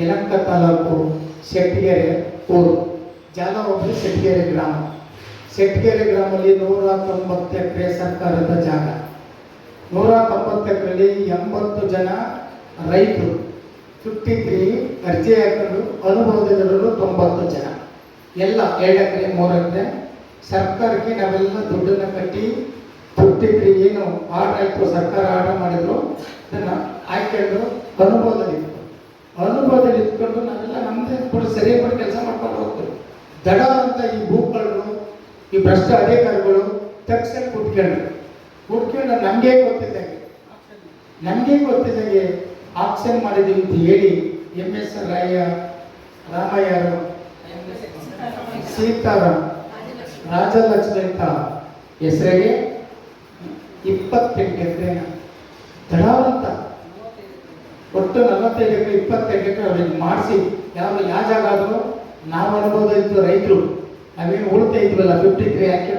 ಯಲಂಕ ತಾಲೂಕು ಶೆಟ್ಟಿಗೆರೆ ಊರು. ಜಾಲ ಒಬ್ಬರು ಶೆಟ್ಟಿಗೆರೆ ಗ್ರಾಮ. ಶೆಟ್ಟಿಗೆರೆ ಗ್ರಾಮದಲ್ಲಿ ನೂರ ತೊಂಬತ್ತು ಎಕರೆ ಸರ್ಕಾರದ ಜಾಗ. ನೂರ ತೊಂಬತ್ತು ಎಕರೆಯಲ್ಲಿ ಎಂಬತ್ತು ಜನ ರೈತರು. ಫಿಫ್ಟಿ ತ್ರೀ ಅರ್ಜಿ ಹಾಕಲು ಅನುಭವದಲ್ಲಿರೋರು ತೊಂಬತ್ತು ಜನ. ಎಲ್ಲ ಎರಡು ಎಕರೆ, ಮೂರು ಎಕರೆ. ಸರ್ಕಾರಕ್ಕೆ ನಾವೆಲ್ಲ ದುಡ್ಡನ್ನು ಕಟ್ಟಿ ಫಿಫ್ಟಿ ತ್ರೀ ಏನು ಆರ್ಡರ್ ಆಯಿತು ಸರ್ಕಾರ ಆರ್ಡರ್ ಮಾಡಿದ್ರು, ಅದನ್ನು ಹಾಕೊಂಡು ಅನುಭವದಲ್ಲಿ ಅನುಭವದಲ್ಲಿ ಇಟ್ಕೊಂಡು ನಾವೆಲ್ಲ ನಮ್ಮದೇ ಕೂಡ ಸರಿಯಾಗಿ ಕೆಲಸ ಮಾಡ್ಕೊಂಡು ಹೋಗ್ತೇವೆ. ದಡ ಅಂತ ಈ ಭೂಕಳರು ಈ ಭ್ರಷ್ಟ ಅಧಿಕಾರಿಗಳು ತಕ್ಷಣ ಕುಟ್ಕೊಂಡ್ರು ಕುಟ್ಕೊಂಡು ನಮಗೆ ಗೊತ್ತಿದ್ದಂಗೆ ನಮಗೆ ಗೊತ್ತಿದ್ದಂಗೆ ಆಕ್ಷನ್ ಮಾಡಿದ್ದೀವಿ ಅಂತ ಹೇಳಿ ಎಂ ಎಸ್ ರಾಯ ರಾಮಯ್ಯರು ಸೀತಾರಾಮ್ ರಾಜಲಕ್ಷ್ಮಿ ಅಂತ ಹೆಸರಿಗೆ ಇಪ್ಪತ್ತೆಂಟು ಎಕರೆನ ದಡಾವಂತ ಒಟ್ಟು ನಲವತ್ತೈದು ಎಕರೆ, ಇಪ್ಪತ್ತೈದು ಎಕರೆ ಅವ್ರಿಗೆ ಮಾಡಿಸಿ ಯಾವ ಯಾವ ಜಾಗ ಆದರೂ ನಾವು ಅನ್ಬೋದಾಗಿತ್ತು ರೈತರು. ನಾವೇನು ಉಳ್ತಾ ಇದ್ವಲ್ಲ ಫಿಫ್ಟಿ ತ್ರೀ ಯಾಕೆ?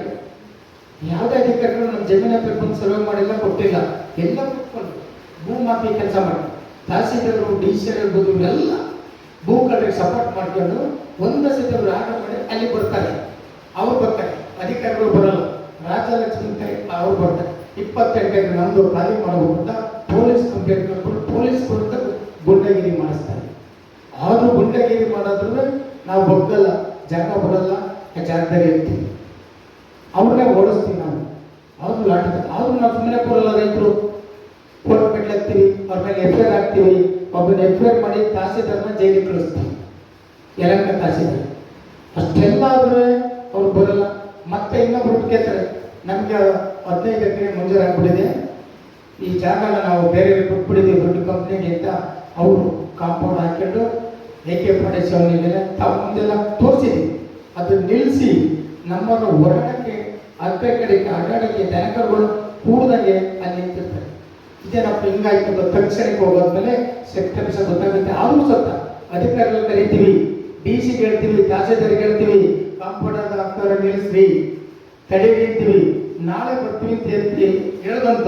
ಯಾವುದೇ ಅಧಿಕಾರಿಗಳು ನಮ್ಮ ಜಮೀನ ಬಂದು ಸರ್ವೆ ಮಾಡಿಲ್ಲ, ಕೊಟ್ಟಿಲ್ಲ. ಎಲ್ಲ ಭೂ ಮಾಫಿ ಕೆಲಸ ಮಾಡಿ ತಹಸೀಲ್ದಾರರು ಡಿ ಸಿ ಇರ್ಬೋದು, ಇವರೆಲ್ಲ ಭೂ ಕಳ್ಳರಿಗೆ ಸಪೋರ್ಟ್ ಮಾಡ್ಕೊಂಡು ಒಂದು ಸತಿ ಅವರು ಆರ್ಡರ್ ಮಾಡಿ ಅಲ್ಲಿ ಬರ್ತಾರೆ. ಅವ್ರು ಬರ್ತಾರೆ. ಅಧಿಕಾರಿಗಳು ಬರಲ್ಲ. ರಾಜಲಕ್ಷ್ಮಿ ಅವ್ರು ಬರ್ತಾರೆ. ಇಪ್ಪತ್ತೆಂಟು ನಮ್ಮದು ಖಾಲಿ ಮಾಡಬೇಕು ಅಂತ ಪೊಲೀಸ್ ಕಂಪ್ಲೇಂಟ್ ಮಾಡಿಕೊಂಡು ಪೊಲೀಸ್ ಕೊಡ್ತಾ ಗುಂಡಗಿರಿ ಮಾಡಿಸ್ತಾರೆ. ಆದರೂ ಗುಂಡಗಿರಿ ಮಾಡಿದ್ರೂ ನಾವು ಬಗ್ಗಲ್ಲ ಜಾಗ ಬರಲ್ಲ ಜಾಗದಲ್ಲಿ ಇರ್ತೀವಿ. ಅವ್ರನ್ನೇ ಓಡಿಸ್ತೀವಿ ನಾವು. ಅವ್ರು ಲಾಟಿ ಆದ್ರೂ ನಾವು ಸುಮ್ಮನೆ ಕೊಡಲ್ಲ ರೈತರು. ಫೋಟೋ ಕಟ್ಲಾಗ್ತೀವಿ ಅವ್ರ ಮೇಲೆ ಎಫ್ ಐ ಆರ್ ಹಾಕ್ತೀವಿ ಒಬ್ಬನ ಎಫ್ ಐ ಆರ್ ಮಾಡಿ ತಹಸೀಲ್ದಾರ್ನ ಜೈಲಿಗೆ ಕಳಿಸ್ತೀವಿ. ಯಲಂಕ ತಹಸೀಲ್ದಾರ್. ಅಷ್ಟೆಲ್ಲ ಆದ್ರೆ ಅವ್ರು ಬರಲ್ಲ. ಮತ್ತೆ ಇನ್ನೊಬ್ರು ಕೇಳ್ತಾರೆ, ನಮಗೆ ಹದಿನೈದು ಎಕರೆ ಮಂಜೂರಾಗ್ಬಿಟ್ಟಿದೆ. ಈ ಜಾಗನ ನಾವು ಬೇರೆ ಕೊಟ್ಬಿಟ್ಟಿದ್ದೀವಿ ದೊಡ್ಡ ಕಂಪ್ನಿಗೆ ಅವರು ಕಾಂಪೌಂಡ್ ಹಾಕ್ಕೊಂಡು ಎ ಕೆ ಫೌಂಡೇಶನ್ ಮೇಲೆ ತಾವು ಮುಂದೆಲ್ಲ ತೋರಿಸಿದ್ವಿ. ಅದು ನಿಲ್ಲಿಸಿ ನಮ್ಮನ್ನು ಹೊರಡಕ್ಕೆ ಅಲ್ಪೆ ಕಡೆಗೆ ಅಡ್ಡಾಡಕ್ಕೆ ದನಕರುಗಳು ಕೂಡ್ದಂಗೆ ಅಲ್ಲಿ ನಿಂತಿರ್ತಾರೆ. ಇದೇನಪ್ಪ ಹಿಂಗಾಯ್ತು ತಕ್ಷಣಕ್ಕೆ ಹೋಗೋದ್ಮೇಲೆ ಸೆಪ್ಟೆಂಬರ್ ಗೊತ್ತಾಗುತ್ತೆ. ಆದರೂ ಸತ್ತ ಅಧಿಕಾರಿಗಳು ಕರಿತೀವಿ. ಡಿ ಸಿ ಹೇಳ್ತೀವಿ, ತಹಸೀಲ್ದಾರ್ಗೆ ಹೇಳ್ತೀವಿ ಕಾಂಪೌಂಡರ್ ಆಗ್ತಾರೆ ನಿಲ್ಲಿಸ್ರಿ. ತಡೆಗಿರ್ತೀವಿ ನಾಳೆ ಬರ್ತೀವಿ ಅಂತ ಹೇಳ್ತೀವಿ. ಹೇಳ್ದಂತ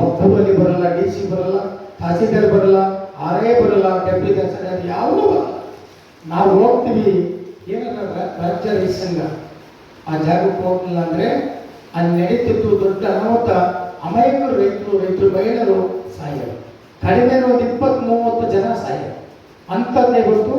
ಒಬ್ಬರಲ್ಲಿ ಬರಲ್ಲ ಡಿ ಸಿ ಬರಲ್ಲ, ತಹಸೀಲ್ದಾರ್ ಬರಲ್ಲ. ಆರ್ ಬರಲ್ಲ ಬರಲ್ಲ ಡೆಪ್ಟಿ ಅದು ಯಾವುದೂ ಬರಲ್ಲ. ನಾವು ಹೋಗ್ತೀವಿ ಏನಂದ್ರೆ ರಾಜ್ಯ ರೈತ ಆ ಜಾಗಕ್ಕೆ ಹೋಗ್ಲಿಲ್ಲ ಅಂದ್ರೆ ಅಲ್ಲಿ ನಡೀತಿತ್ತು ದೊಡ್ಡ ಅನಾಹುತ. ಅಮಾಯಕರು ರೈತರು ರೈತರು ಮಹಿಳೆಯರು ಸಾಯರು ಕಡಿಮೆ ಒಂದು ಇಪ್ಪತ್ತ್ ಮೂವತ್ತು ಜನ ಸಾಯರು ಅಂಥದ್ದೇ ಗೊತ್ತು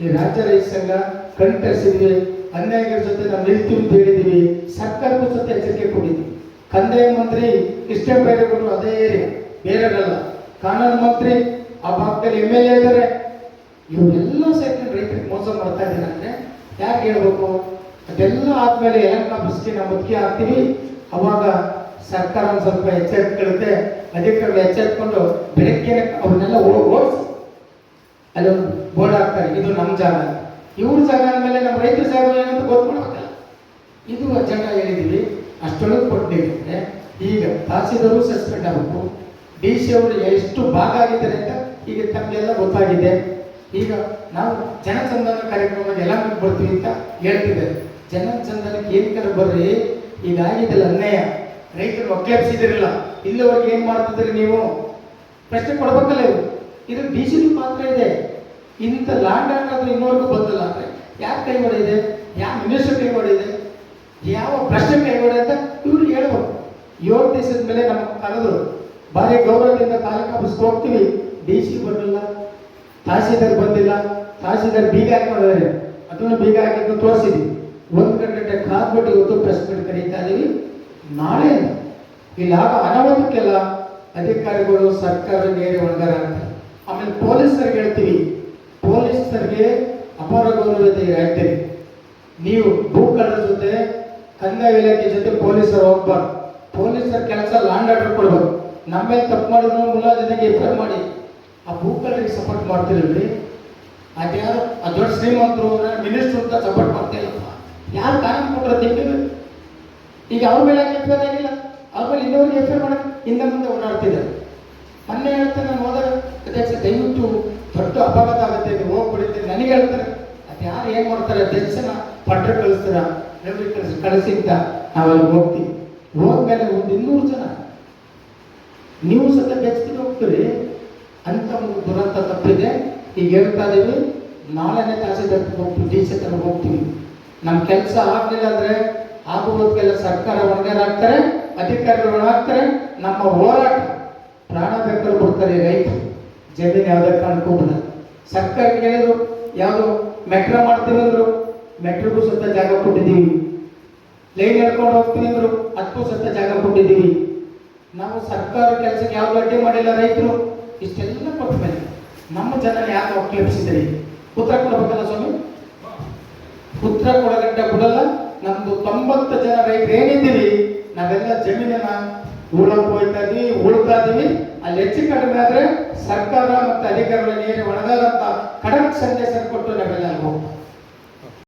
ಈ ರಾಜ್ಯ ರೈತ ಸಂಘ ಕಣ್ತರಿಸಿದ್ವಿ ಅನ್ಯಾಯಗಳ ಜೊತೆ ನಾವು ನಿಲ್ತೀವಿ ಅಂತ ಹೇಳಿದೀವಿ ಸರ್ಕಾರಕ್ಕೂ ಜೊತೆ ಎಚ್ಚರಿಕೆ ಕೊಟ್ಟಿದ್ವಿ ಕಂದಾಯ ಮಂತ್ರಿ, ಕೃಷ್ಣ ಬೈರೇಗೌಡರು ಅದೇ ಏರಿಯಾ ಬೇರೆಯವರಲ್ಲ. ಕಾನೂನು ಮಂತ್ರಿ ಆ ಭಾಗದಲ್ಲಿ ಎಂ ಎಲ್ ಎ ಇದ್ದಾರೆ ಇವರೆಲ್ಲ ಸೇರ್ಕೊಂಡು ರೈತರಿಗೆ ಮೋಸ ಮಾಡ್ತಾ ಇದ್ದಾರೆ ಅಂದ್ರೆ ಯಾಕೆ ಹೇಳ್ಬೇಕು? ಅದೆಲ್ಲ ಆದ್ಮೇಲೆ ಎಲ್ಲ ನಾವು ಬದುಕಿ ಹಾಕ್ತೀವಿ. ಅವಾಗ ಸರ್ಕಾರ ಒಂದು ಸ್ವಲ್ಪ ಎಚ್ಚರಿಕೊಳ್ಳುತ್ತೆ ಅಧಿಕಾರಿಗಳು ಎಚ್ಚೆತ್ಕೊಂಡು ಬೆಳಗ್ಗೆ ಅವ್ರನ್ನೆಲ್ಲ ಓಡಿಸಿ. ಅಲ್ಲಿ ಒಂದು ಬೋರ್ಡ್ ಹಾಕ್ತಾರೆ, ಇದು ನಮ್ಮ ಜಾಗ. ಇವ್ರ ಜಾಗ ಅಂದಮೇಲೆ ನಮ್ಮ ರೈತರ ಜಾಗ ಏನಂತ ಗೊತ್ಕೊಳ್ಬೇಕಲ್ಲ ಇದು ಅಜೆಂಡ ಹೇಳಿದೀವಿ. ಅಷ್ಟೊಳಗೆ ಕೊಟ್ಟಿದ್ರೆ ಈಗ ತಹಸೀಲ್ದಾರು ಸಸ್ಪೆಂಡ್ ಆಗಬೇಕು. ಡಿ ಸಿ ಅವರು ಎಷ್ಟು ಭಾಗ ಆಗಿದ್ದಾರೆ ಅಂತ ಈಗ ತಮಗೆಲ್ಲ ಗೊತ್ತಾಗಿದೆ. ಈಗ ನಾವು ಜನಸಂಧಾನ ಕಾರ್ಯಕ್ರಮ ಎಲ್ಲ ಬರ್ತೀವಿ ಅಂತ ಹೇಳ್ತಿದ್ದಾರೆ. ಜನಸಂಧಾನಕ್ಕೆ ಏನ್ ಕರೆ ಬರ್ರಿ? ಈಗ ಆಗಿದ್ದಲ್ಲ ಅನ್ಯಾಯ ರೈತರು ಒಕ್ಕಲೆಬ್ಸಿದಿರಲ್ಲ. ಇಲ್ಲಿವರೆಗೆ ಏನ್ ಮಾಡ್ತಿದ್ರಿ ನೀವು? ಪ್ರಶ್ನೆ ಕೊಡ್ಬೇಕಲ್ಲ ಇದು ಡಿ ಸಿ ಪಾತ್ರ ಇದೆ. ಇಂಥ ಲ್ಯಾಂಡ್ ಆದ್ರೆ ಇನ್ನೂವರೆಗೂ ಬಂದಲ್ಲ ಅಂದ್ರೆ ಯಾಕೆ ಕೈವಾಡ ಇದೆ? ಯಾವ ಮಿನಿಸ್ಟರ್ ಕೈವಾಡ ಇದೆ? ಯಾವ ಪ್ರಶ್ನೆ ಕೈವಾಡ ಅಂತ ಇವ್ರು ಹೇಳ್ಬೇಕು. ಏಳು ದೇಶದ ಮೇಲೆ ನಮ್ಮ ಕರೆದ್ರು ಬಾರಿ ಗೌರವದಿಂದ ತಾಲೂಕು ಆಫೀಸ್ಗೆ ಹೋಗ್ತೀವಿ. ಡಿ ಸಿ ಬರಲಿಲ್ಲ ತಹಸೀಲ್ದಾರ್ ಬಂದಿಲ್ಲ, ತಹಸೀಲ್ದಾರ್ ಬೀಗ ಹಾಕೊಂಡಿದ್ದಾರೆ ಅದನ್ನು ಬೀಗ ಹಾಕಿದ್ದು ತೋರಿಸಿದ್ವಿ. ಒಂದು ಗಂಟೆ ಕಾದ್ಬಿಟ್ಟು ಇವತ್ತು ಪ್ರೆಸ್ ಮೀಟ್ ಕರೀತಾ ಇದೀವಿ. ನಾಳೆ ಇಲ್ಲಿ. ಲಾಭ ಅನಾಹುತಕ್ಕೆಲ್ಲ ಅಧಿಕಾರಿಗಳು ಸರ್ಕಾರ ನೇರ ಒಳಗಾರ ಆಮೇಲೆ ಪೊಲೀಸರಿಗೆ ಹೇಳ್ತೀವಿ. ಪೊಲೀಸರಿಗೆ ಅಪಾರ ಗೌರವತೆ ಹೇಳ್ತೀವಿ. ನೀವು ಭೂಕಳ್ಳರ ಜೊತೆ ಕಂದಾಯ ಇಲಾಖೆ ಜೊತೆ ಪೊಲೀಸರು ಹೋಗ್ಬಾರ್ದು. ಪೊಲೀಸರ ಕೆಲಸ ಲ್ಯಾಂಡ್ ಆರ್ಡರ್ ಕೊಡ್ಬೇಕು. ನಮ್ಮೇಲೆ ತಪ್ಪು ಮಾಡಿದ್ರು ಮುಲಾಜಿನಾಗೆ ಎಫ್ ಮಾಡಿ. ಆ ಭೂಕಳಿಗೆ ಸಪೋರ್ಟ್ ಮಾಡ್ತಿರಲ್ರಿ ಅದ್ಯಾರು ಆ ದೊಡ್ಡ ಶ್ರೀಮಂತರು ಮಿನಿಸ್ಟ್ರು ಅಂತ ಸಪೋರ್ಟ್ ಮಾಡ್ತಾ ಇಲ್ಲಪ್ಪ ಯಾರು ಕಾರಣ ಕೊಟ್ಟರೆ ತಿಂಗಳು ಈಗ ಅವ್ರ ಮೇಲೆ ಯಾಕೆ ಎಫ್ ಆಗಿಲ್ಲ? ಅವ್ರ ಮೇಲೆ ಇನ್ನೊಬ್ರಿಗೆ ಎಫ್ ಮಾಡಕ್ಕೆ ಹಿಂದೆ ಮುಂದೆ ಓಡಾಡ್ತಿದ್ದಾರೆ. ಮೊನ್ನೆ ಹೇಳ್ತಾರೆ ನಾನು ಹೋದಾಗ, ಅಧ್ಯಕ್ಷ, ದಯವಿಟ್ಟು ದೊಡ್ಡ ಅಪಘಾತ ಆಗುತ್ತೆ, ಇದು ಹೋಗ್ಬಿಡುತ್ತೆ. ನನಗೆ ಹೇಳ್ತಾರೆ. ಅದು ಯಾರು ಏನು ಮಾಡ್ತಾರೆ? ಅಧ್ಯಕ್ಷನ ಪಟ್ಟ ಕಳಿಸ್ತಾರ? ರೆವ್ರಿ ಕಳಿಸಿ ಕಳಿಸಿ ಅಂತ ನಾವಲ್ಲಿ ಹೋಗ್ತೀವಿ. ಹೋದ್ಮೇಲೆ ಒಂದು ಇನ್ನೂರು ಜನ. ನೀವು ಸತ ಬೆಚ್ಚಿಗೆ ಹೋಗ್ತೀರಿ. ಅಂತ ಒಂದು ದುರಂತ ತಪ್ಪಿದೆ. ಈಗ ಹೇಳ್ತಾ ಇದೀವಿ, ನಾಳೆನೇ ತಹಸೀಲ್ದಾರ್ ಹೋಗ್ತೀವಿ, ಡಿ ಸಿ ಹೋಗ್ತೀವಿ. ನಮ್ಮ ಕೆಲಸ ಆಗಲಿಲ್ಲ ಅಂದ್ರೆ ಆಗುವುದಕ್ಕೆಲ್ಲ ಸರ್ಕಾರ ಹೊಣೆಗಾರಾಗ್ತಾರೆ ಅಧಿಕಾರಿಗಳು ಹಾಕ್ತಾರೆ ನಮ್ಮ ಹೋರಾಟ ಪ್ರಾಣ ಬೇಕಾದ್ರೂ ಕೊಡ್ತಾರೆ ಈ ರೈತರು. ಜಮೀನು ಯಾವುದೇ ಕಾರಣಕ್ಕೂ ಸರ್ಕಾರ ಕೇಳಿದ್ರು, ಯಾವುದು ಮೆಟ್ರೋ ಮಾಡ್ತೀವಿ ಅಂದ್ರು, ಮೆಟ್ರಿಗೂ ಸತ್ತ ಜಾಗ ಕೊಟ್ಟಿದ್ದೀವಿ. ಲೈನ್ ಹೇಳ್ಕೊಂಡು ಹೋಗ್ತೀವಿ ಅಂದ್ರು, ಅದಕ್ಕೂ ಸತ್ತ ಜಾಗ ಕೊಟ್ಟಿದ್ದೀವಿ. ನಾವು ಸರ್ಕಾರ ಕೆಲಸಕ್ಕೆ ಯಾವ್ದು ಅಡ್ಡಿ ಮಾಡಿಲ್ಲ ರೈತರು. ಇಷ್ಟೆಲ್ಲ ಕೊಟ್ಟ ಮೇಲೆ ನಮ್ಮ ಜನ ಯಾಕೆ ಅವಕ್ಲೇಪಿಸಿದ್ರಿ ಉತ್ತರ ಕೊಡಬೇಕಲ್ಲ ಸ್ವಾಮಿ? ಉತ್ತರ ಕೊಡಗಂಟ ಕೊಡಲ್ಲ ನಮ್ದು ತೊಂಬತ್ತು ಜನ ರೈತರು ಏನಿದ್ದೀವಿ ನಾವೆಲ್ಲ ಜಮೀನನ್ನ ಉಳಕ್ ಹೋಯ್ತಾ ಇದೀವಿ ಉಳ್ತಾ ಇದೀವಿ. ಅಲ್ಲಿ ಹೆಚ್ಚು ಕಡಿಮೆ ಆದ್ರೆ ಸರ್ಕಾರ ಮತ್ತು ಅಧಿಕಾರಿಗಳಿಗೆ ಏನೇ ಒಣಗಲ್ಲ ಅಂತ ಖಡಕ್ ಸಂದೇಶ ಕೊಟ್ಟು ನಾವೆಲ್ಲ ಹೋಗ್ತೀವಿ.